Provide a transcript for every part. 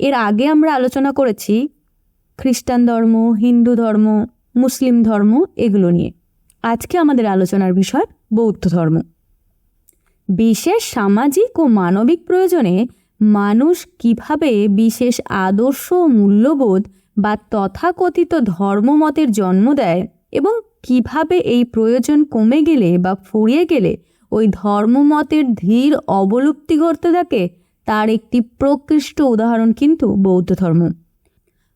এর আগে আমরা আলোচনা করেছি খ্রিস্টান ধর্ম, হিন্দু ধর্ম, মুসলিম ধর্ম এগুলো নিয়ে। আজকে আমাদের আলোচনার বিষয় বৌদ্ধ ধর্ম। বিশেষ সামাজিক ও মানবিক প্রয়োজনে মানুষ কীভাবে বিশেষ আদর্শ মূল্যবোধ বা তথাকথিত ধর্মমতের জন্ম দেয় এবং কীভাবে এই প্রয়োজন কমে গেলে বা ফুরিয়ে গেলে ওই ধর্মমতের ধীর অবলুপ্তি ঘটতে থাকে তার একটি প্রকৃষ্ট উদাহরণ কিন্তু বৌদ্ধ ধর্ম।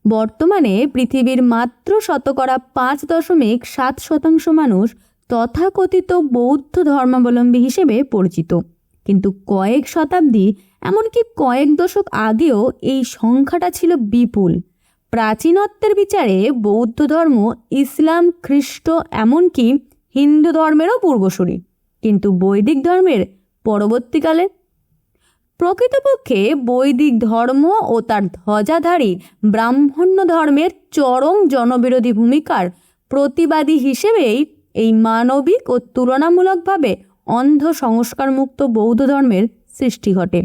বর্তমানে পৃথিবীর মাত্র শতকরা পাঁচ দশমিক সাত শতাংশ মানুষ তথাকথিত বৌদ্ধ ধর্মাবলম্বী হিসেবে পরিচিত। কিন্তু কয়েক শতাব্দী, এমনকি কয়েক দশক আগেও এই সংখ্যাটা ছিল বিপুল। প্রাচীনত্বের বিচারে বৌদ্ধ ধর্ম ইসলাম, খ্রিস্ট, এমনকি হিন্দু ধর্মেরও পূর্বসূরি। কিন্তু বৈদিক ধর্মের পরবর্তীকালে প্রকৃতপক্ষে বৈদিক ধর্ম ও তার ধ্বজাধারী ব্রাহ্মণ্য ধর্মের চরম জনবিরোধী ভূমিকার প্রতিবাদী হিসেবেই এই মানবিক ও তুলনামূলকভাবে অন্ধ সংস্কারমুক্ত বৌদ্ধ ধর্মের সৃষ্টি ঘটে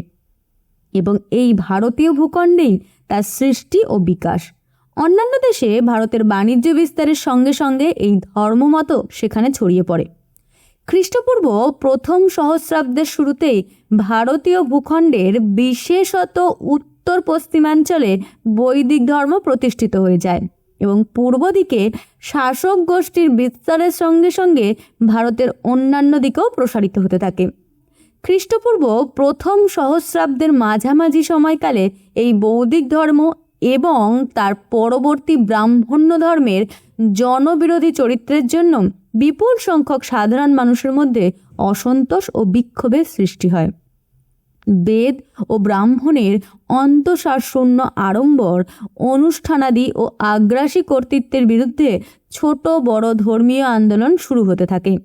এবং এই ভারতীয় ভূখণ্ডেই তার সৃষ্টি ও বিকাশ। অন্যান্য দেশে ভারতের বাণিজ্য বিস্তারের সঙ্গে সঙ্গে এই ধর্মমত সেখানে ছড়িয়ে পড়ে। খ্রিস্টপূর্ব প্রথম সহস্রাব্দের শুরুতেই ভারতীয় ভূখণ্ডের বিশেষত উত্তর পশ্চিমাঞ্চলে বৈদিক ধর্ম প্রতিষ্ঠিত হয়ে যায় এবং পূর্ব দিকে শাসক গোষ্ঠীর বিস্তারের সঙ্গে সঙ্গে ভারতের অন্যান্য দিকেও প্রসারিত হতে থাকে। খ্রিস্টপূর্ব প্রথম সহস্রাব্দের মাঝামাঝি সময়কালে এই বৌদ্ধিক ধর্ম এবং তার পরবর্তী ব্রাহ্মণ্য ধর্মের জনবিরোধী চরিত্রের জন্য বিপুল সংখ্যক সাধারণ মানুষের মধ্যে অসন্তোষ ও বিক্ষোভের সৃষ্টি হয়। বেদ ও ব্রাহ্মণের অন্তঃসারশূন্য আড়ম্বর, অনুষ্ঠানাদি ও আগ্রাসী কর্তৃত্বের বিরুদ্ধে ছোট বড় ধর্মীয় আন্দোলন শুরু হতে থাকে।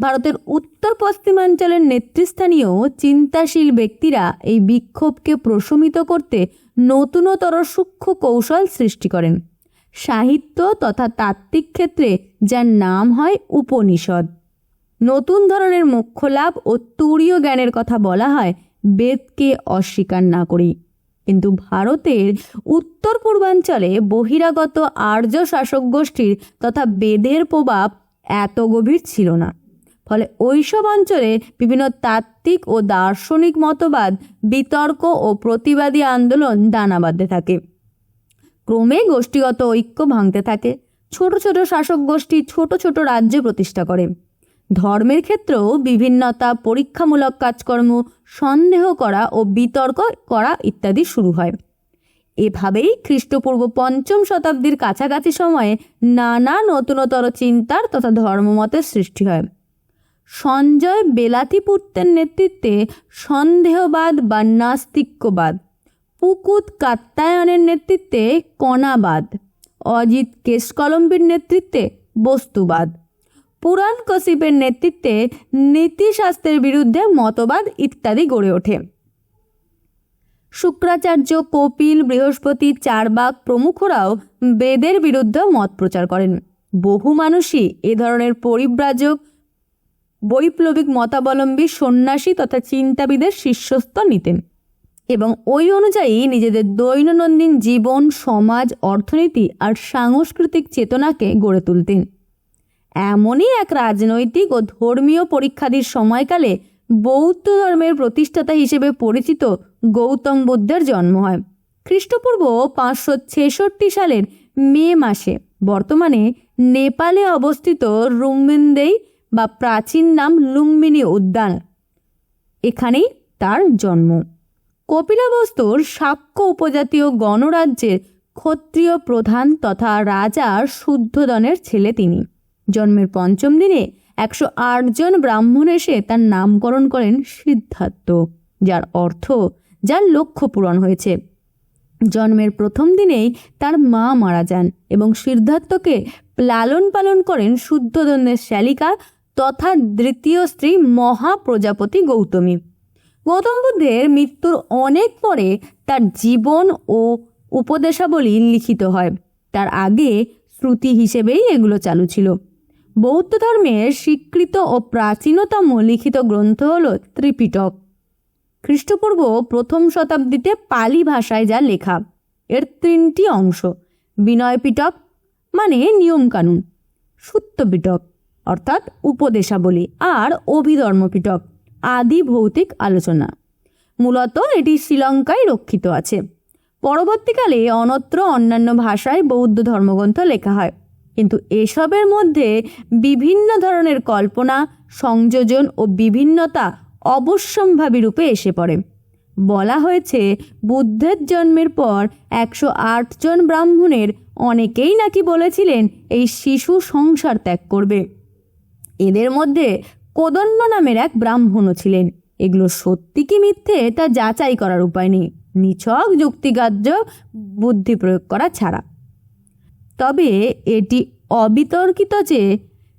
ভারতের উত্তর পশ্চিমাঞ্চলের নেতৃস্থানীয় চিন্তাশীল ব্যক্তিরা এই বিক্ষোভকে প্রশমিত করতে নতুনতর সূক্ষ্ম কৌশল সৃষ্টি করেন। সাহিত্য তথা তাত্ত্বিক ক্ষেত্রে, যার নাম হয় উপনিষদ। নতুন ধরনের মোক্ষ লাভ ও তুরীয় জ্ঞানের কথা বলা হয় বেদকে অস্বীকার না করেই। কিন্তু ভারতের উত্তর পূর্বাঞ্চলে বহিরাগত আর্য শাসক গোষ্ঠীর তথা বেদের প্রভাব এত গভীর ছিল না। ফলে ওইসব অঞ্চলে বিভিন্ন তাত্ত্বিক ও দার্শনিক মতবাদ, বিতর্ক ও প্রতিবাদী আন্দোলন দানা বাঁধতে থাকে। ক্রমে গোষ্ঠীগত ঐক্য ভাঙতে থাকে। ছোট ছোট শাসক গোষ্ঠী ছোট ছোট রাজ্য প্রতিষ্ঠা করে। ধর্মের ক্ষেত্রেও বিভিন্নতা, পরীক্ষামূলক কাজকর্ম, সন্দেহ করা ও বিতর্ক করা ইত্যাদি শুরু হয়। এভাবেই খ্রিস্টপূর্ব পঞ্চম শতাব্দীর কাছাকাছি সময়ে নানা নতুনতর চিন্তার তথা ধর্মমতের সৃষ্টি হয়। সঞ্জয় বেলাতিপুত্রের নেতৃত্বে সন্দেহবাদ বা নাস্তিক্যবাদ পুকুত কাত্তায়নের নেতৃত্বে কণাবাদ, অজিত কেশকলম্বীর নেতৃত্বে বস্তুবাদ, পুরাণ কশিপের নেতৃত্বে নীতিশাস্ত্রের বিরুদ্ধে মতবাদ ইত্যাদি গড়ে ওঠে। শুক্রাচার্য কপিল বৃহস্পতি চারবাক প্রমুখরাও বেদের বিরুদ্ধে মত প্রচার করেন। বহু মানুষই এ ধরনের পরিব্রাজক, বৈপ্লবিক মতাবলম্বী সন্ন্যাসী তথা চিন্তাবিদের শীর্ষস্থ নিতেন। এবং ওই অনুযায়ী নিজেদের দৈনন্দিন জীবন, সমাজ, অর্থনীতি আর সাংস্কৃতিক চেতনাকে গড়ে তুলতেন। এমনই এক রাজনৈতিক ও ধর্মীয় পরীক্ষাদির সময়কালে বৌদ্ধ ধর্মের প্রতিষ্ঠাতা হিসেবে পরিচিত গৌতম বুদ্ধের জন্ম হয়। খ্রিস্টপূর্ব পাঁচশো ছেষট্টি সালের মে মাসে বর্তমানে নেপালে অবস্থিত রুমিন্দেই বা প্রাচীন নাম লুম্বিনী উদ্যান। এখানেই তার জন্ম। কপিলাবস্তুর সাক্ষ্য উপজাতীয় গণরাজ্যের ক্ষত্রিয় প্রধান তথা রাজার শুদ্ধদনের ছেলে তিনি। জন্মের পঞ্চম দিনে একশো জন ব্রাহ্মণ এসে তার নামকরণ করেন সিদ্ধার্থ, যার অর্থ যার লক্ষ্য পূরণ হয়েছে। জন্মের প্রথম দিনেই তার মা মারা যান এবং সিদ্ধার্থকে লালন পালন করেন শুদ্ধদনের শ্যালিকা তথা দ্বিতীয় স্ত্রী মহাপ্রজাপতি গৌতমী। গৌতম বুদ্ধের মৃত্যুর অনেক পরে তার জীবন ও উপদেশাবলী লিখিত হয়। তার আগে শ্রুতি হিসেবেই এগুলো চালু ছিল। বৌদ্ধ ধর্মের স্বীকৃত ও প্রাচীনতম লিখিত গ্রন্থ হল ত্রিপিটক। খ্রিস্টপূর্ব প্রথম শতাব্দীতে পালি ভাষায় যা লেখা, এর তিনটি অংশ বিনয় পিটক মানে নিয়মকানুন সূত্য পিটক অর্থাৎ উপদেশাবলী, আর অভিধর্ম পিটক আদি ভৌতিক আলোচনা। মূলত এটি শ্রীলঙ্কায় রক্ষিত আছে। পরবর্তীকালে অনত্র অন্যান্য ভাষায় বৌদ্ধ ধর্মগ্রন্থ লেখা হয়। কিন্তু এসবের মধ্যে বিভিন্ন ধরনের কল্পনা, সংযোজন ও বিভিন্নতা অবশ্যম্ভাবী রূপে এসে পড়ে। বলা হয়েছে, বুদ্ধের জন্মের পর একশো জন ব্রাহ্মণের অনেকেই নাকি বলেছিলেন এই শিশু সংসার ত্যাগ করবে। এদের মধ্যে কোদণ্ড নামের এক ব্রাহ্মণও ছিলেন। এগুলো সত্যি কি মিথ্যে তা যাচাই করার উপায় নেই। নিছক যুক্তিগ্রাহ্য বুদ্ধি প্রয়োগ করা ছাড়া। তবে এটি অবিতর্কিত যে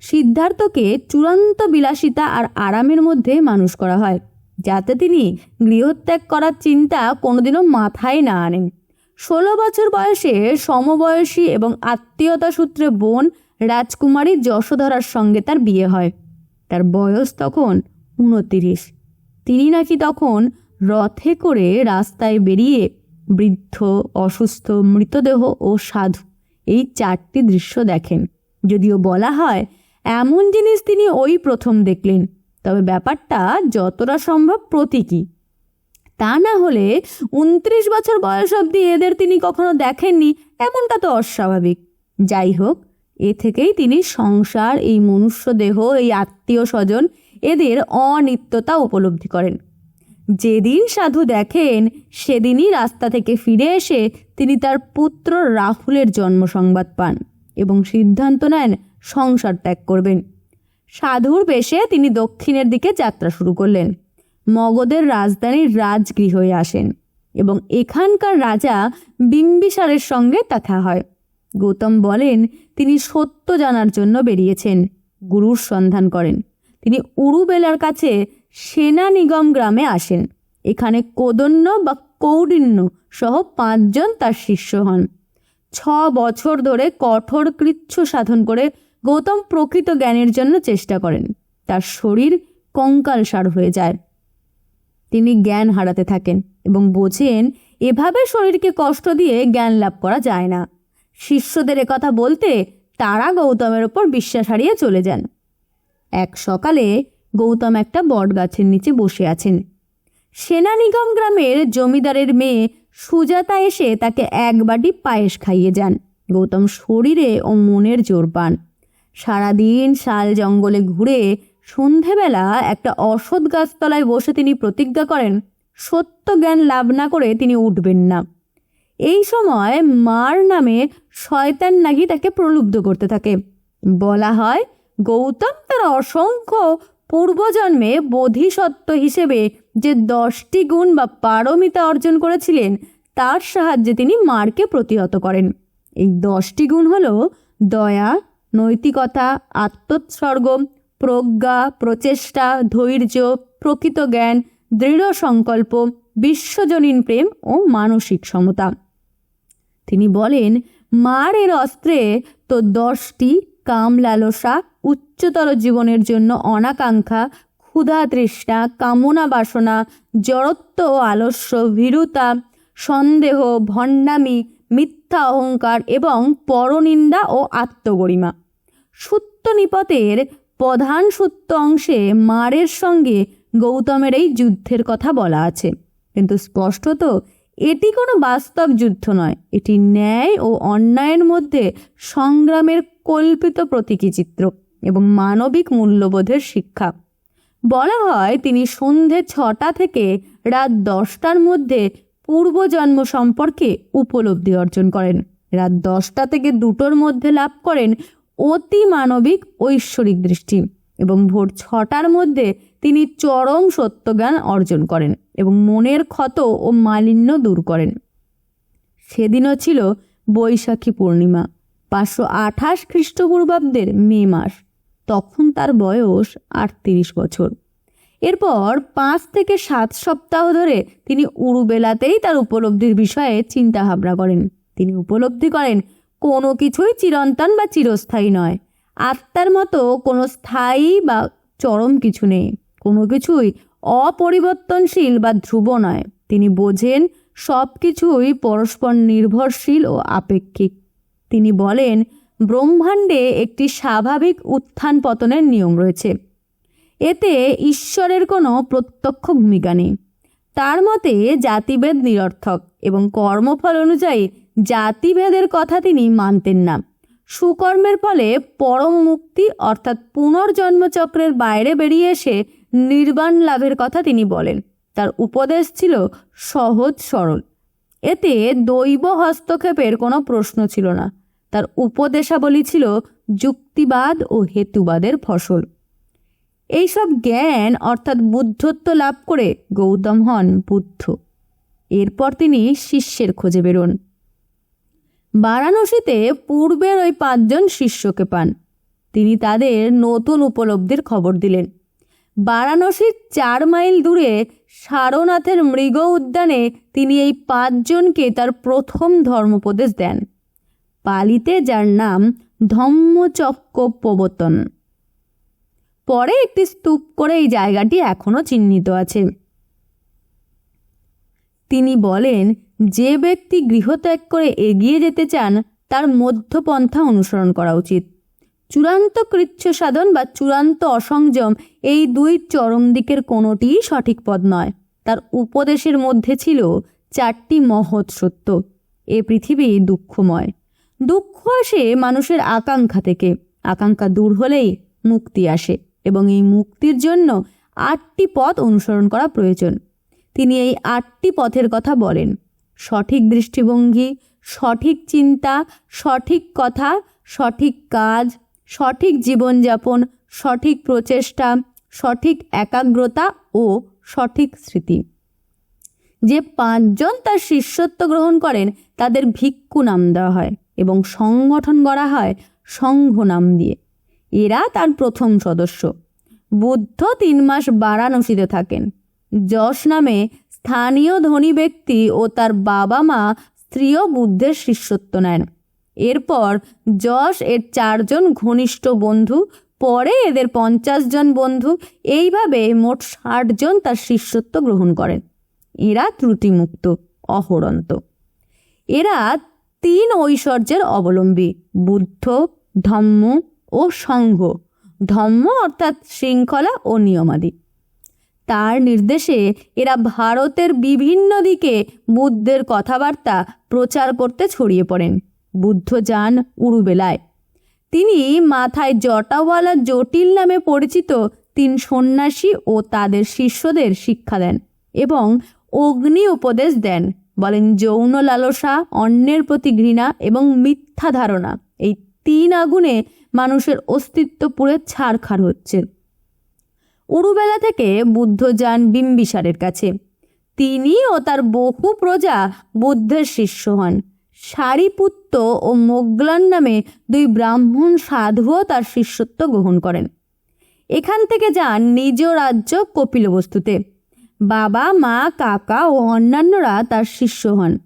সিদ্ধার্থকে চূড়ান্ত বিলাসিতা আর আরামের মধ্যে মানুষ করা হয়, যাতে তিনি গৃহত্যাগ করার চিন্তা কোনোদিনও মাথায় না আনেন। ষোলো বছর বয়সে সমবয়সী এবং আত্মীয়তা সূত্রে বোন রাজকুমারী যশোধরার সঙ্গে তার বিয়ে হয়। তার বয়স তখন উনতিরিশ তিনি নাকি তখন রথে করে রাস্তায় বেরিয়ে বৃদ্ধ, অসুস্থ, মৃতদেহ ও সাধু এই চারটি দৃশ্য দেখেন। যদিও বলা হয়, এমন জিনিস তিনি ওই প্রথম দেখলেন, তবে ব্যাপারটা যতটা সম্ভব প্রতীকী। তা না হলে উনত্রিশ বছর বয়স অবধি এদের তিনি কখনো দেখেননি, এমনটা তো অস্বাভাবিক। যাই হোক এ থেকেই তিনি সংসার, এই মনুষ্য দেহ এই আত্মীয় স্বজন এদের অনিত্যতা উপলব্ধি করেন। যেদিন সাধু দেখেন, সেদিনই রাস্তা থেকে ফিরে এসে তিনি তার পুত্র রাহুলের জন্ম সংবাদ পান এবং সিদ্ধান্ত নেন সংসার ত্যাগ করবেন। সাধুর বেশে তিনি দক্ষিণের দিকে যাত্রা শুরু করলেন। মগধের রাজধানীর রাজগৃহে আসেন এবং এখানকার রাজা বিম্বিসারের সঙ্গে দেখা হয়। গৌতম বলেন, তিনি সত্য জানার জন্য বেরিয়েছেন, গুরুর সন্ধান করেন। তিনি উরুবেলার কাছে সেনা নিগম গ্রামে আসেন। এখানে কোদন্য বা কৌডিন্য সহ পাঁচজন তার শিষ্য হন। ছ বছর ধরে কঠোর কৃচ্ছ সাধন করে গৌতম প্রকৃত জ্ঞানের জন্য চেষ্টা করেন। তার শরীর কঙ্কালসার হয়ে যায়। তিনি জ্ঞান হারাতে থাকেন এবং বোঝেন, এভাবে শরীরকে কষ্ট দিয়ে জ্ঞান লাভ করা যায় না। শিষ্যদের কথা বলতে তারা গৌতমের ওপর বিশ্বাস হারিয়ে চলে যান। এক সকালে গৌতম একটা বট গাছের নিচে বসে আছেন। সেনানিগম গ্রামের জমিদারের মেয়ে সুজাতা এসে তাকে এক বাটি পায়েস খাইয়ে যান। গৌতম শরীরে ও মনের জোর পান। সারাদিন শাল জঙ্গলে ঘুরে সন্ধেবেলা একটা অসৎ গাছতলায় বসে তিনি প্রতিজ্ঞা করেন, সত্য জ্ঞান লাভ না করে তিনি উঠবেন না। এই সময় মার নামে শয়তান নাকি তাকে প্রলুব্ধ করতে থাকে। বলা হয়, গৌতম তার অসংখ্য পূর্বজন্মে বোধিসত্ত্ব হিসেবে যে দশটি গুণ বা পারমিতা অর্জন করেছিলেন, তার সাহায্যে তিনি মারকে প্রতিহত করেন। এই দশটি গুণ হল দয়া, নৈতিকতা, আত্মোৎসর্গ, প্রজ্ঞা, প্রচেষ্টা, ধৈর্য, প্রকৃত জ্ঞান, দৃঢ় সংকল্প, বিশ্বজনীন প্রেম ও মানসিক সমতা। তিনি বলেন, মার এর অস্ত্রে তো দশটি কাম লালসা উচ্চতর জীবনের জন্য অনাকাঙ্ক্ষা, ক্ষুধা তৃষ্ণা, কামনা বাসনা, জড়ত্ব ও আলস্য, ভীরুতা, সন্দেহ, ভণ্ডামি, মিথ্যা অহংকার এবং পরনিন্দা ও আত্মগরিমা। সুত্ত নিপতের প্রধান সুত্ত অংশে মারের সঙ্গে গৌতমের এই যুদ্ধের কথা বলা আছে। কিন্তু স্পষ্টত এটি কোনো বাস্তব যুদ্ধ নয়। এটি ন্যায় ও অন্যায়ের মধ্যে সংগ্রামের কল্পিত প্রতীকী চিত্র এবং মানবিক মূল্যবোধের শিক্ষা। বলা হয়, তিনি সন্ধে ছটা থেকে রাত দশটার মধ্যে পূর্বজন্ম সম্পর্কে উপলব্ধি অর্জন করেন। রাত দশটা থেকে দুটোর মধ্যে লাভ করেন অতি মানবিক ঐশ্বরিক দৃষ্টি এবং ভোর ছটার মধ্যে তিনি চরম সত্যজ্ঞান অর্জন করেন এবং মনের ক্ষত ও মালিন্য দূর করেন। সেদিনও ছিল বৈশাখী পূর্ণিমা, পাঁচশো আঠাশ খ্রিস্টপূর্বাব্দের মে মাস। তখন তার বয়স আটত্রিশ বছর। এরপর পাঁচ থেকে সাত সপ্তাহ ধরে তিনি উড়ুবেলাতেই তার উপলব্ধির বিষয়ে চিন্তা ভাবনা করেন। তিনি উপলব্ধি করেন, কোনো কিছুই চিরন্তন বা চিরস্থায়ী নয়। আত্মার মতো কোনো স্থায়ী বা চরম কিছু নেই। কোনো কিছুই অপরিবর্তনশীল বা ধ্রুব নয়। তিনি বোঝেন সব কিছুই পরস্পর নির্ভরশীল ও আপেক্ষিক। তিনি বলেন, ব্রহ্মাণ্ডে একটি স্বাভাবিক উত্থান পতনের নিয়ম রয়েছে। এতে ঈশ্বরের কোনো প্রত্যক্ষ ভূমিকা নেই। তার মতে, জাতিভেদ নিরর্থক এবং কর্মফল অনুযায়ী জাতিভেদের কথা তিনি মানতেন না। সুকর্মের ফলে পরম মুক্তি অর্থাৎ পুনর্জন্মচক্রের বাইরে বেরিয়ে এসে নির্বাণ লাভের কথা তিনি বলেন। তার উপদেশ ছিল সহজ সরল। এতে দৈব হস্তক্ষেপের কোনো প্রশ্ন ছিল না। তার উপদেশাবলী ছিল যুক্তিবাদ ও হেতুবাদের ফসল। এইসব জ্ঞান অর্থাৎ বুদ্ধত্ব লাভ করে গৌতম হন বুদ্ধ। এরপর তিনি শিষ্যের খোঁজে বেরোন। বারাণসীতে পূর্বের ওই পাঁচজন শিষ্যকে পান। তিনি তাদের নতুন উপলব্ধির খবর দিলেন। বারাণসীর চার মাইল দূরে সারনাথের মৃগ উদ্যানে তিনি এই পাঁচজনকে তার প্রথম ধর্মোপদেশ দেন। পালিতে যার নাম ধম্মচক্কপ্রবর্তন। পরে একটি স্তূপ করে এই জায়গাটি এখনও চিহ্নিত আছে। তিনি বলেন, যে ব্যক্তি গৃহত্যাগ করে এগিয়ে যেতে চান, তার মধ্যপন্থা অনুসরণ করা উচিত। চূড়ান্ত কৃচ্ছ সাধন বা চূড়ান্ত অসংযম, এই দুই চরম দিকের কোনোটিই সঠিক পদ নয়। তার উপদেশের মধ্যে ছিল চারটি মহৎ সত্য। এ পৃথিবী দুঃখময়। দুঃখ আসে মানুষের আকাঙ্ক্ষা থেকে। আকাঙ্ক্ষা দূর হলেই মুক্তি আসে এবং এই মুক্তির জন্য আটটি পথ অনুসরণ করা প্রয়োজন। তিনি এই আটটি পথের কথা বলেন। সঠিক দৃষ্টিভঙ্গি, সঠিক চিন্তা, সঠিক কথা, সঠিক কাজ সঠিক জীবনযাপন, সঠিক প্রচেষ্টা, সঠিক একাগ্রতা ও সঠিক স্মৃতি। যে পাঁচজন তার শিষ্যত্ব গ্রহণ করেন, তাদের ভিক্ষু নাম দেওয়া হয় এবং সংগঠন করা হয় সংঘ নাম দিয়ে। এরা তার প্রথম সদস্য। বুদ্ধ তিন মাস বারাণসীতে থাকেন। যশ নামে স্থানীয় ধনী ব্যক্তি ও তার বাবা মা স্ত্রীও বুদ্ধের শিষ্যত্ব নেন। এরপর যশ এর চারজন ঘনিষ্ঠ বন্ধু, পরে এদের পঞ্চাশ জন বন্ধু, এইভাবে মোট ষাট জন তার শিষ্যত্ব গ্রহণ করেন এরা ত্রুটিমুক্ত, অহরন্ত। এরা তিন ঐশ্বর্যের অবলম্বী, বুদ্ধ, ধম্ম ও সংঘ। ধম্ম অর্থাৎ শৃঙ্খলা ও নিয়মাদি। তার নির্দেশে এরা ভারতের বিভিন্ন দিকে বুদ্ধের কথাবার্তা প্রচার করতে ছড়িয়ে পড়েন। বুদ্ধ যান উরুবেলায়। তিনি মাথায় জটাওয়ালা জটিল নামে পরিচিত তিন সন্ন্যাসী ও তাদের শিষ্যদের শিক্ষা দেন এবং অগ্নি উপদেশ দেন। বলেন, যৌন লালসা, অন্যের প্রতি ঘৃণা এবং মিথ্যা ধারণা এই তিন আগুনে মানুষের অস্তিত্ব পুরে ছাড়খাড় হচ্ছে। উরুবেলা থেকে বুদ্ধ যান বিম্বিসারের কাছে। তিনি ও তার বহু প্রজা বুদ্ধের শিষ্য হন। সারিপুত্ত ও মোগলান নামে দুই ব্রাহ্মণ সাধুও তার শিষ্যত্ব গ্রহণ করেন। এখান থেকে যান নিজ রাজ্য কপিলবস্তুতে। বাবা, মা, কাকা ও অন্যান্যরা তার শিষ্য হন।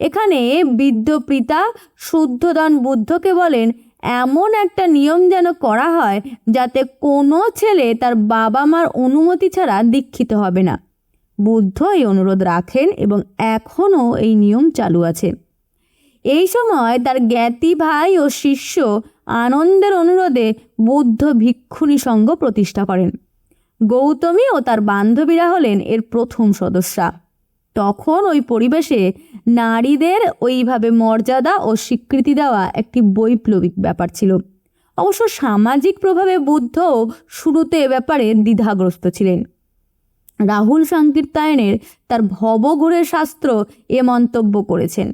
এখানে বৃদ্ধ পিতা শুদ্ধদান বুদ্ধকে বলেন, এমন একটা নিয়ম যেন করা হয় যাতে কোনো ছেলে তার বাবা মার অনুমতি ছাড়া দীক্ষিত হবে না। বুদ্ধ এই অনুরোধ রাখেন এবং এখনও এই নিয়ম চালু আছে। এই সময় তার জ্ঞাতি ভাই ও শিষ্য আনন্দের অনুরোধে বুদ্ধ ভিক্ষুণী সংঘ প্রতিষ্ঠা করেন। গৌতমী ও তার বান্ধবীরা হলেন এর প্রথম সদস্যা। তখন ওই পরিবেশে নারীদের ওইভাবে মর্যাদা ও স্বীকৃতি দেওয়া একটি বৈপ্লবিক ব্যাপার ছিল। অবশ্য সামাজিক প্রভাবে বুদ্ধ শুরুতে এ ব্যাপারে দ্বিধাগ্রস্ত ছিলেন। রাহুল সংকীর্তায়নের তার ভবঘুরের শাস্ত্র এ মন্তব্য করেছেন।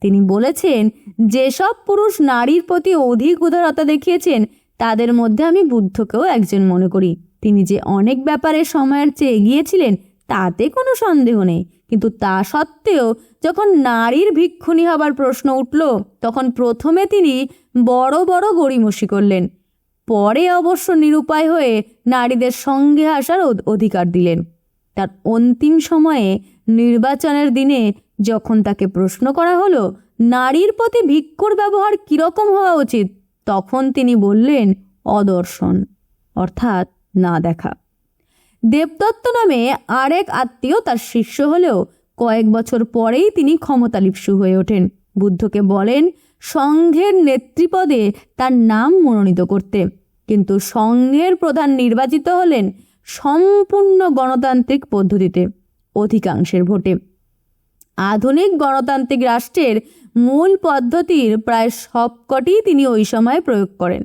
তিনি বলেছেন, যেসব পুরুষ নারীর প্রতি অধিক উদারতা দেখিয়েছেন, তাদের মধ্যে আমি বুদ্ধকেও একজন মনে করি। তিনি যে অনেক ব্যাপারে সময়ের চেয়ে এগিয়েছিলেন, তাতে কোনো সন্দেহ নেই। কিন্তু তা সত্ত্বেও, যখন নারীর ভিক্ষুণী হবার প্রশ্ন উঠল, তখন প্রথমে তিনি বড় বড় গড়িমসি করলেন। পরে অবশ্য নিরুপায় হয়ে নারীদের সঙ্গে আসার অধিকার দিলেন। তার অন্তিম সময়ে নির্বাচনের দিনে যখন তাকে প্রশ্ন করা হলো, নারীর প্রতি ভিক্ষুর ব্যবহার কীরকম হওয়া উচিত? তখন তিনি বললেন, অদর্শন, অর্থাৎ না দেখা। দেবদত্ত নামে আরেক আত্মীয় তার শিষ্য হলেও কয়েক বছর পরেই তিনি ক্ষমতালিপ্সু হয়ে ওঠেন। বুদ্ধকে বলেন, সংঘের নেতৃপদে তার নাম মনোনীত করতে। কিন্তু সংঘের প্রধান নির্বাচিত হলেন সম্পূর্ণ গণতান্ত্রিক পদ্ধতিতে। অধিকাংশের ভোটে। আধুনিক গণতান্ত্রিক রাষ্ট্রের মূল পদ্ধতির প্রায় সবকটি তিনি ওই সময় প্রয়োগ করেন।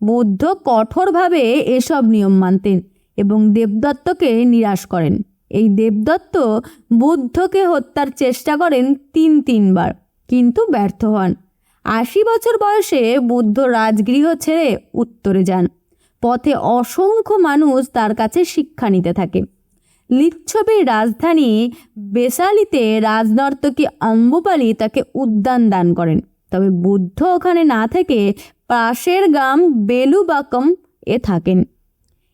বুদ্ধ কঠোরভাবে এসব নিয়ম মানতেন এবং দেবদত্তকে নিরাশ করেন। এই দেবদত্ত বুদ্ধকে হত্যার চেষ্টা করেন তিন তিনবার, কিন্তু ব্যর্থ হন। আশি বছর বয়সে বুদ্ধ রাজগৃহ ছেড়ে উত্তরে যান। পথে অসংখ্য মানুষ তার কাছে শিক্ষা নিতে থাকে। লিচ্ছবির রাজধানী বেশালিতে রাজনর্তকী অম্বুপালি তাকে উদ্যান দান করেন। তবে বুদ্ধ ওখানে না থেকে পাশের গ্রাম বেলুবাকম এ থাকেন।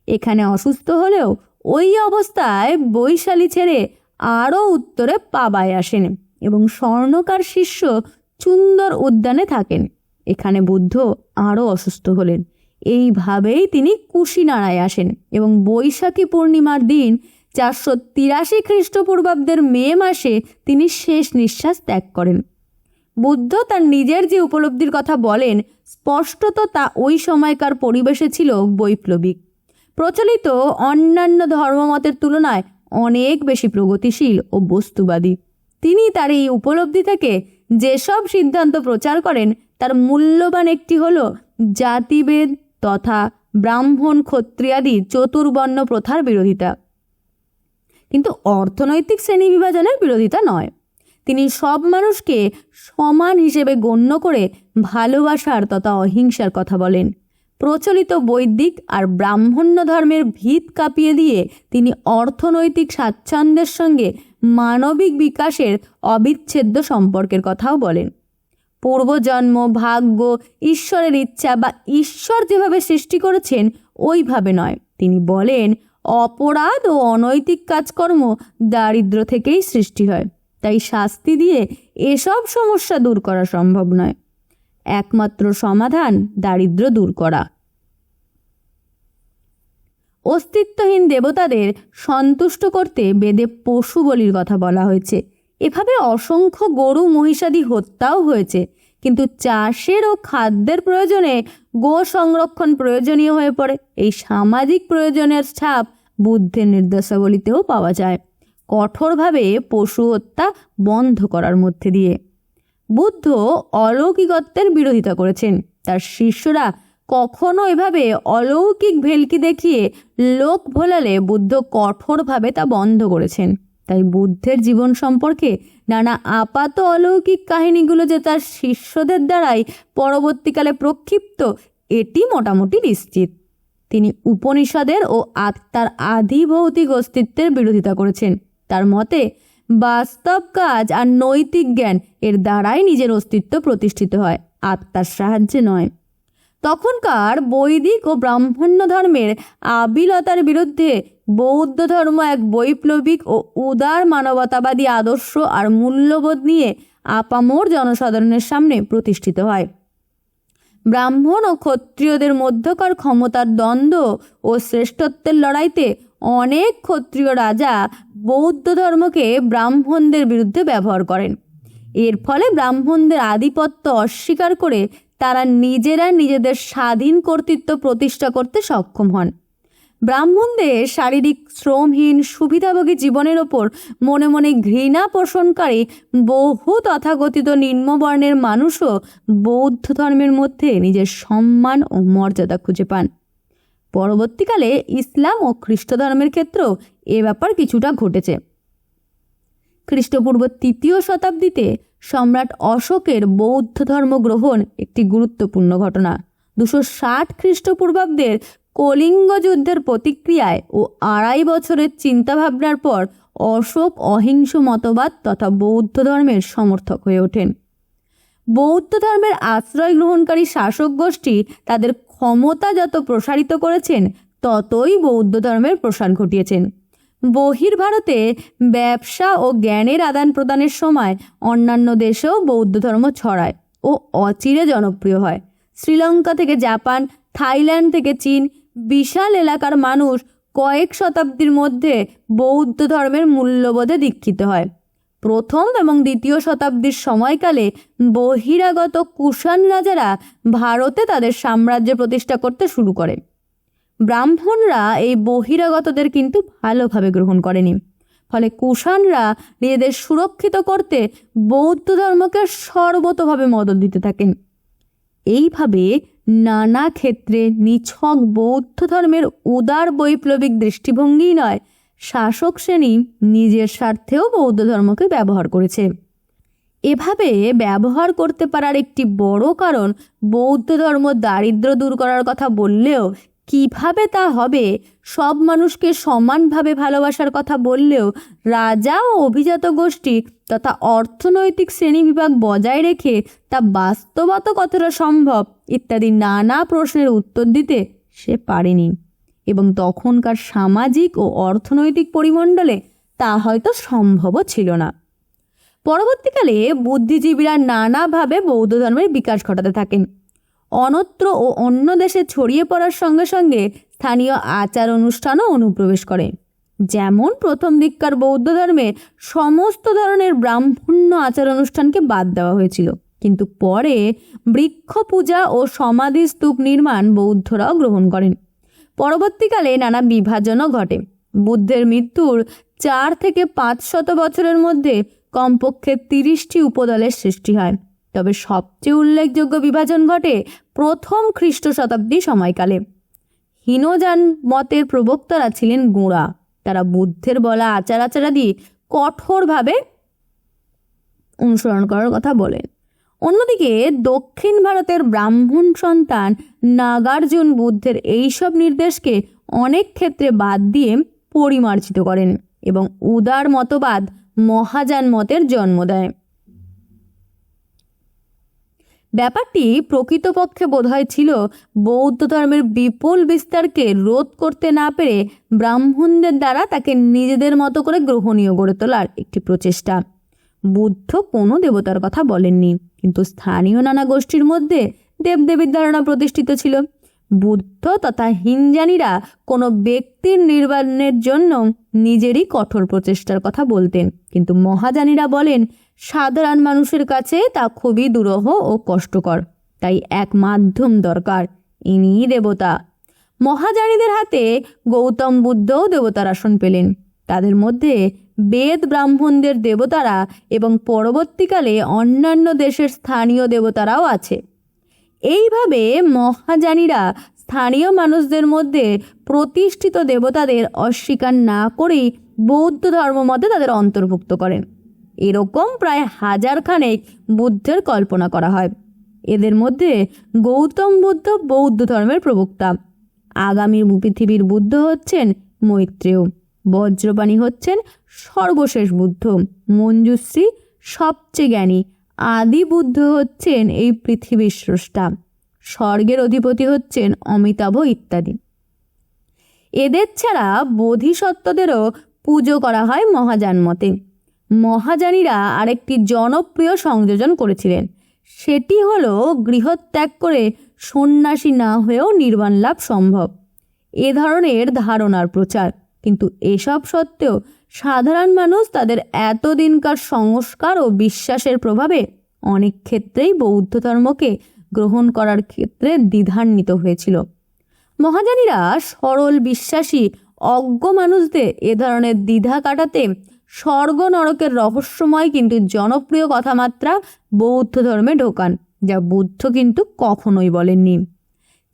এখানে অসুস্থ হলেও ওই অবস্থায় বৈশালী ছেড়ে আরও উত্তরে পাবায় আসেন এবং স্বর্ণকার শিষ্য সুন্দর উদ্যানে থাকেন। এখানে বুদ্ধ আরও অসুস্থ হলেন। এইভাবেই তিনি কুশিনারায় আসেন এবং বৈশাখী পূর্ণিমার দিন চারশো তিরাশি খ্রিস্টপূর্বাব্দের মে মাসে তিনি শেষ নিঃশ্বাস ত্যাগ করেন। বুদ্ধ তার নিজের যে উপলব্ধির কথা বলেন, স্পষ্টত তা ওই সময়কার পরিবেশে ছিল বৈপ্লবিক। প্রচলিত অন্যান্য ধর্মমতের তুলনায় অনেক বেশি প্রগতিশীল ও বস্তুবাদী। তিনি তার এই উপলব্ধি থেকে যেসব সিদ্ধান্ত প্রচার করেন, তার মূল্যবান একটি হল জাতিভেদ তথা ব্রাহ্মণ ক্ষত্রিয়াদি চতুর্বর্ণ প্রথার বিরোধিতা। কিন্তু অর্থনৈতিক শ্রেণি বিভাজনের বিরোধিতা নয়। তিনি সব মানুষকে সমান হিসেবে গণ্য করে ভালোবাসার তথা অহিংসার কথা বলেন। প্রচলিত বৈদিক আর ব্রাহ্মণ্য ধর্মের ভিত কাঁপিয়ে দিয়ে তিনি অর্থনৈতিক স্বাচ্ছন্দ্যের সঙ্গে মানবিক বিকাশের অবিচ্ছেদ্য সম্পর্কের কথাও বলেন। পূর্বজন্ম, ভাগ্য, ঈশ্বরের ইচ্ছা বা ঈশ্বর যেভাবে সৃষ্টি করেছেন, ওইভাবে নয়। তিনি বলেন অপরাধ ও অনৈতিক কাজকর্ম দারিদ্র থেকেই সৃষ্টি হয়। তাই শাস্তি দিয়ে এসব সমস্যা দূর করা সম্ভব নয়। একমাত্র সমাধান দারিদ্র দূর করা। অস্তিত্বহীন দেবতাদের সন্তুষ্ট করতে বেদে পশু বলির কথা বলা হয়েছে। এভাবে অসংখ্য গরু মহিষাদি হত্যাও হয়েছে। কিন্তু চাষের ও খাদ্যের প্রয়োজনে গো সংরক্ষণ প্রয়োজনীয় হয়ে পড়ে। এই সামাজিক প্রয়োজনের ছাপ বুদ্ধের নির্দেশাবলীতেও পাওয়া যায়। কঠোরভাবে পশু হত্যা বন্ধ করার মধ্যে দিয়ে। বুদ্ধ অলৌকিকত্বের বিরোধিতা করেছেন। তার শিষ্যরা কখনো এভাবে অলৌকিক ভেলকি দেখিয়ে লোক ভোলালে বুদ্ধ কঠোরভাবে তা বন্ধ করেছেন। তাই বুদ্ধের জীবন সম্পর্কে নানা আপাত অলৌকিক কাহিনীগুলো যে তার শিষ্যদের দ্বারাই পরবর্তীকালে প্রক্ষিপ্ত, এটি মোটামুটি নিশ্চিত। তিনি উপনিষদের ও আত্মার আধি ভৌতিক অস্তিত্বের বিরোধিতা করেছেন। তার মতে, বাস্তব কাজ আর নৈতিক জ্ঞান এর দ্বারাই নিজের অস্তিত্ব প্রতিষ্ঠিত হয়, আত্মার সাহায্যে নয়। তখনকার বৈদিক ও ব্রাহ্মণ্য ধর্মের আবিলতার বিরুদ্ধে বৌদ্ধ ধর্ম এক বৈপ্লবিক ও উদার মানবতাবাদী আদর্শ আর মূল্যবোধ নিয়ে আপামোর জনসাধারণের সামনে প্রতিষ্ঠিত হয়। ব্রাহ্মণ ও ক্ষত্রিয়দের মধ্যকার ক্ষমতার দ্বন্দ্ব ও শ্রেষ্ঠত্বের লড়াইতে অনেক ক্ষত্রিয় রাজা বৌদ্ধ ধর্মকে ব্রাহ্মণদের বিরুদ্ধে ব্যবহার করেন। এর ফলে ব্রাহ্মণদের আধিপত্য অস্বীকার করে তারা নিজেরা নিজেদের স্বাধীন কর্তৃত্ব প্রতিষ্ঠা করতে সক্ষম হন। ব্রাহ্মণদের শারীরিক শ্রমহীন, সুবিধাভোগী জীবনের ওপর মনে মনে ঘৃণা পোষণকারী, বহু তথাকথিত নিম্নবর্ণের মানুষও বৌদ্ধ ধর্মের মধ্যে নিজের সম্মান ও মর্যাদা খুঁজে পান। পরবর্তীকালে ইসলাম ও খ্রিস্ট ধর্মের ক্ষেত্রেও এ ব্যাপার কিছুটা ঘটেছে। খ্রিস্টপূর্ব তৃতীয় শতাব্দীতে সম্রাট অশোকের বৌদ্ধ ধর্ম গ্রহণ একটি গুরুত্বপূর্ণ ঘটনা। দুশো ষাট খ্রিস্টপূর্বাব্দের কলিঙ্গ যুদ্ধের প্রতিক্রিয়ায় ও আড়াই বছরের চিন্তাভাবনার পর অশোক অহিংস মতবাদ তথা বৌদ্ধ ধর্মের সমর্থক হয়ে ওঠেন। বৌদ্ধ ধর্মের আশ্রয় গ্রহণকারী শাসক গোষ্ঠী তাদের ক্ষমতা যত প্রসারিত করেছেন, ততই বৌদ্ধ ধর্মের প্রসার ঘটিয়েছেন। বহির্ভারতে ব্যবসা ও জ্ঞানের আদান প্রদানের সময় অন্যান্য দেশেও বৌদ্ধ ধর্ম ছড়ায় ও অচিরে জনপ্রিয় হয়। শ্রীলঙ্কা থেকে জাপান, থাইল্যান্ড থেকে চীন বিশাল এলাকার মানুষ কয়েক শতাব্দীর মধ্যে বৌদ্ধ ধর্মের মূল্যবোধে দীক্ষিত হয়। প্রথম এবং দ্বিতীয় শতাব্দীর সময়কালে বহিরাগত কুষাণ রাজারা ভারতে তাদের সাম্রাজ্য প্রতিষ্ঠা করতে শুরু করে। ব্রাহ্মণরা এই বহিরাগতদের কিন্তু ভালোভাবে গ্রহণ করেনি। ফলে কুষাণরা নিজেদের সুরক্ষিত করতে বৌদ্ধ ধর্মকে সর্বতভাবে মদত দিতে থাকেন। এইভাবে নানা ক্ষেত্রে নিছক বৌদ্ধ ধর্মের উদার বৈপ্লবিক দৃষ্টিভঙ্গি নয়, শাসক শ্রেণি নিজের স্বার্থেও বৌদ্ধ ধর্মকে ব্যবহার করেছে। এভাবে ব্যবহার করতে পারার একটি বড় কারণ বৌদ্ধ ধর্ম দারিদ্র দূর করার কথা বললেও কীভাবে তা হবে? সব মানুষকে সমানভাবে ভালোবাসার কথা বললেও রাজা ও অভিজাত গোষ্ঠী তথা অর্থনৈতিক শ্রেণীবিভাগ বজায় রেখে তা বাস্তবত কতটা সম্ভব ইত্যাদি নানা প্রশ্নের উত্তর দিতে সে পারেনি। এবং তখনকার সামাজিক ও অর্থনৈতিক পরিমণ্ডলে তা হয়তো সম্ভবও ছিল না। পরবর্তীকালে বুদ্ধিজীবীরা নানাভাবে বৌদ্ধ ধর্মের বিকাশ ঘটাতে থাকেন। অনত্র ও অন্য দেশে ছড়িয়ে পড়ার সঙ্গে সঙ্গে স্থানীয় আচার অনুষ্ঠানও অনুপ্রবেশ করে। যেমন প্রথম দিককার বৌদ্ধ ধর্মে সমস্ত ধরনের ব্রাহ্মণ্য আচার অনুষ্ঠানকে বাদ দেওয়া হয়েছিল। কিন্তু পরে বৃক্ষ পূজা ও সমাধি স্তূপ নির্মাণ বৌদ্ধরাও গ্রহণ করেন। পরবর্তীকালে নানা বিভাজনও ঘটে। বুদ্ধের মৃত্যুর চার থেকে পাঁচ শত বছরের মধ্যে কমপক্ষে তিরিশটি উপদলের সৃষ্টি হয়। তবে সবচেয়ে উল্লেখযোগ্য বিভাজন ঘটে প্রথম খ্রিস্ট শতাব্দী সময়কালে। হীনযান মতের প্রবক্তারা ছিলেন গোঁড়া। তারা বুদ্ধের বলা আচার আচারাদি কঠোরভাবে অনুসরণ করার কথা বলেন। অন্যদিকে দক্ষিণ ভারতের ব্রাহ্মণ সন্তান নাগার্জুন বুদ্ধের এইসব নির্দেশকে অনেক ক্ষেত্রে বাদ দিয়ে পরিমার্জিত করেন এবং উদার মতবাদ মহাযান মতের জন্ম দেয়। ব্যাপারটি প্রকৃতপক্ষে বোধ হয় ছিল বৌদ্ধ ধর্মের বিপুল বিস্তারকে রোধ করতে না পেরে ব্রাহ্মণদের দ্বারা তাকে নিজেদের মতো করে গ্রহণীয় গড়ে তোলার একটি প্রচেষ্টা। বুদ্ধ কোনো দেবতার কথা বলেননি, কিন্তু স্থানীয় নানা গোষ্ঠীর মধ্যে দেবদেবীর ধারণা প্রতিষ্ঠিত ছিল। বুদ্ধ তথা হিনজানিরা কোনো ব্যক্তির নির্বাণের জন্য নিজেরই কঠোর প্রচেষ্টার কথা বলতেন। কিন্তু মহাজানিরা বলেন, সাধারণ মানুষের কাছে তা খুবই দুরহ ও কষ্টকর। তাই এক মাধ্যম দরকার ইনিই দেবতা। মহাজানীদের হাতে গৌতম বুদ্ধও দেবতার আসন পেলেন। তাদের মধ্যে বেদ ব্রাহ্মণদের দেবতারা এবং পরবর্তীকালে অন্যান্য দেশের স্থানীয় দেবতারাও আছে। এইভাবে মহাজানীরা স্থানীয় মানুষদের মধ্যে প্রতিষ্ঠিত দেবতাদের অস্বীকার না করেই বৌদ্ধ ধর্ম ধর্মমতে তাদের অন্তর্ভুক্ত করেন। এরকম প্রায় হাজার খানেক বুদ্ধের কল্পনা করা হয়। এদের মধ্যে গৌতম বুদ্ধ বৌদ্ধ ধর্মের প্রবক্তা। আগামী পৃথিবীর বুদ্ধ হচ্ছেন মৈত্রেয় বজ্রবাণী হচ্ছেন সর্বশেষ বুদ্ধ, মঞ্জুশ্রী সবচেয়ে জ্ঞানী আদি বুদ্ধ হচ্ছেন এই পৃথিবীর স্রষ্টা। স্বর্গের অধিপতি হচ্ছেন অমিতাভ ইত্যাদি। এদের ছাড়া বোধিসত্ত্বদেরও পুজো করা হয় মহাযান মতে। মহাযানীরা আরেকটি জনপ্রিয় সংযোজন করেছিলেন। সেটি হল গৃহত্যাগ করে সন্ন্যাসী না হয়েও নির্বাণ লাভ সম্ভব। এ ধরনের ধারণার প্রচার। কিন্তু এসব সত্ত্বেও সাধারণ মানুষ তাদের এতদিনকার সংস্কার ও বিশ্বাসের প্রভাবে অনেক ক্ষেত্রেই বৌদ্ধ ধর্মকে গ্রহণ করার ক্ষেত্রে দ্বিধান্বিত হয়েছিল। মহাজানীরা সরল বিশ্বাসী, অজ্ঞ মানুষদের এ ধরনের দ্বিধা কাটাতে স্বর্গ নরকের রহস্যময় কিন্তু জনপ্রিয় কথামাত্রা বৌদ্ধ ধর্মে ঢোকান, যা বুদ্ধ কিন্তু কখনোই বলেননি।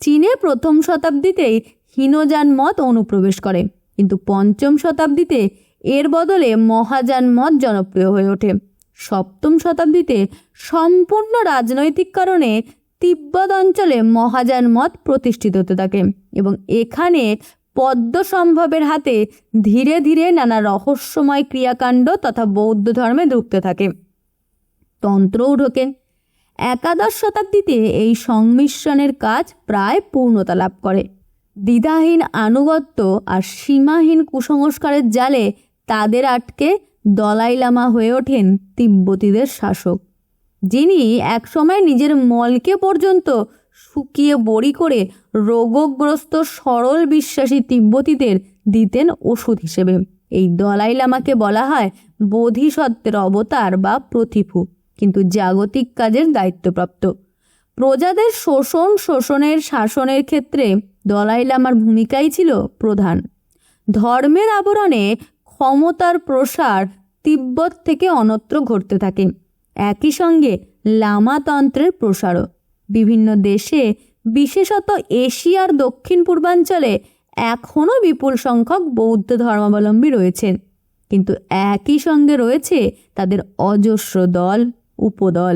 চীনে প্রথম শতাব্দীতেই হীনযান মত অনুপ্রবেশ করে, কিন্তু পঞ্চম শতাব্দীতে এর বদলে মহাযান মত জনপ্রিয় হয়ে ওঠে। সপ্তম শতাব্দীতে সম্পূর্ণ রাজনৈতিক কারণে তিব্বত অঞ্চলে মহাযান মত প্রতিষ্ঠিত হতে থাকে এবং এখানে পদ্ম সম্ভবের হাতে ধীরে ধীরে নানা রহস্যময় ক্রিয়াকাণ্ড তথা বৌদ্ধ ধর্মে ঢুকতে থাকে। তন্ত্রও ঢোকে। একাদশ শতাব্দীতে এই সংমিশ্রণের কাজ প্রায় পূর্ণতা লাভ করে। দ্বিধাহীন আনুগত্য আর সীমাহীন কুসংস্কারের জালে তাদের আটকে দলাই লামা হয়ে ওঠেন তিব্বতীদের শাসক, যিনি একসময় নিজের মলকে পর্যন্ত শুকিয়ে বড়ি করে রোগগ্রস্ত সরল বিশ্বাসী তিব্বতীদের দিতেন ওষুধ হিসেবে। এই দলাই লামাকে বলা হয় বোধিসত্ত্বের অবতার বা প্রতিভু, কিন্তু জাগতিক কাজের দায়িত্বপ্রাপ্ত। প্রজাদের শোষণ শোষণের শাসনের ক্ষেত্রে দলাই লামার ভূমিকাই ছিল প্রধান। ধর্মের আবরণে ক্ষমতার প্রসার তিব্বত থেকে অন্যত্র ঘটতে থাকে। একই সঙ্গে লামাতন্ত্রের প্রসারও। বিভিন্ন দেশে, বিশেষত এশিয়ার দক্ষিণ পূর্বাঞ্চলে, এখনও বিপুল সংখ্যক বৌদ্ধ ধর্মাবলম্বী রয়েছেন কিন্তু একই সঙ্গে রয়েছে তাদের অজস্র দল, উপদল।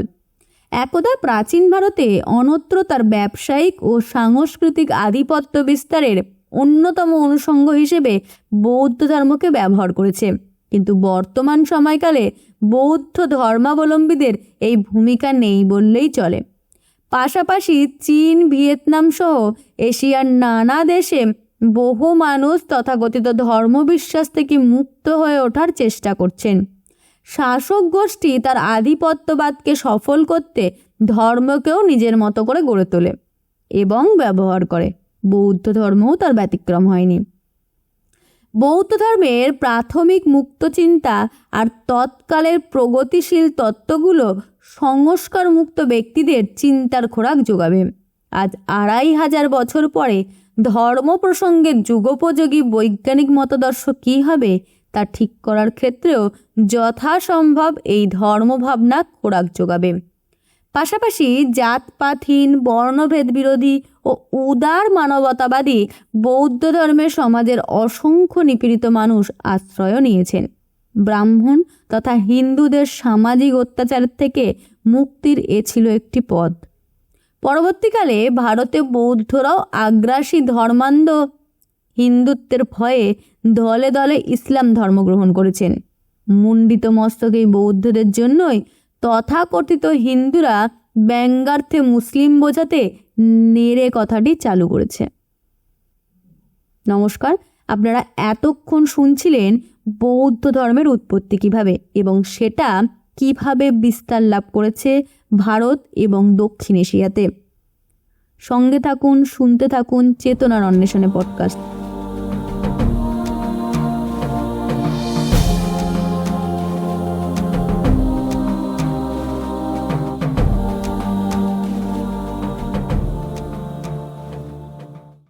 একদা প্রাচীন ভারতে অনত্র তার ব্যবসায়িক ও সাংস্কৃতিক আধিপত্য বিস্তারের অন্যতম অনুষঙ্গ হিসেবে বৌদ্ধ ধর্মকে ব্যবহার করেছে। কিন্তু বর্তমান সময়কালে বৌদ্ধ ধর্মাবলম্বীদের এই ভূমিকা নেই বললেই চলে। পাশাপাশি চীন, ভিয়েতনাম সহ এশিয়ার নানা দেশে বহু মানুষ তথাকথিত ধর্মবিশ্বাস থেকে মুক্ত হয়ে ওঠার চেষ্টা করছেন। শাসক গোষ্ঠী তার আধিপত্যবাদকে সফল করতে ধর্মকেও নিজের মতো করে গড়ে তোলে এবং ব্যবহার করে। বৌদ্ধ ধর্মও তার ব্যতিক্রম হয়নি। বৌদ্ধ ধর্মের প্রাথমিক মুক্ত চিন্তা আর তৎকালের প্রগতিশীল তত্ত্বগুলো সংস্কার মুক্ত ব্যক্তিদের চিন্তার খোরাক যোগাবে। আজ আড়াই হাজার বছর পরে ধর্ম প্রসঙ্গে যুগোপযোগী বৈজ্ঞানিক মতাদর্শ কী হবে তা ঠিক করার ক্ষেত্রেও যথাসম্ভব এই ধর্মভাবনা খোরাক যোগাবে। পাশাপাশি জাতপাতহীন বর্ণভেদ বিরোধী ও উদার মানবতাবাদী বৌদ্ধ ধর্মের সমাজের অসংখ্য নিপীড়িত মানুষ আশ্রয় নিয়েছেন। ব্রাহ্মণ তথা হিন্দুদের সামাজিক অত্যাচারের থেকে মুক্তির এ ছিল একটি পথ। পরবর্তীকালে ভারতে বৌদ্ধরাও আগ্রাসী ধর্মান্ধ হিন্দুত্বের ভয়ে দলে দলে ইসলাম ধর্ম গ্রহণ করেছেন। মুন্ডিত মস্তক এই বৌদ্ধদের জন্যই তথাকথিত হিন্দুরা ব্যঙ্গার্থে মুসলিম বোঝাতে নেড়ে কথাটি চালু করেছে। নমস্কার, আপনারা এতক্ষণ শুনছিলেন বৌদ্ধ ধর্মের উৎপত্তি কীভাবে এবং সেটা কীভাবে বিস্তার লাভ করেছে ভারত এবং দক্ষিণ এশিয়াতে। সঙ্গে থাকুন, শুনতে থাকুন চেতনার অন্বেষণে পডকাস্ট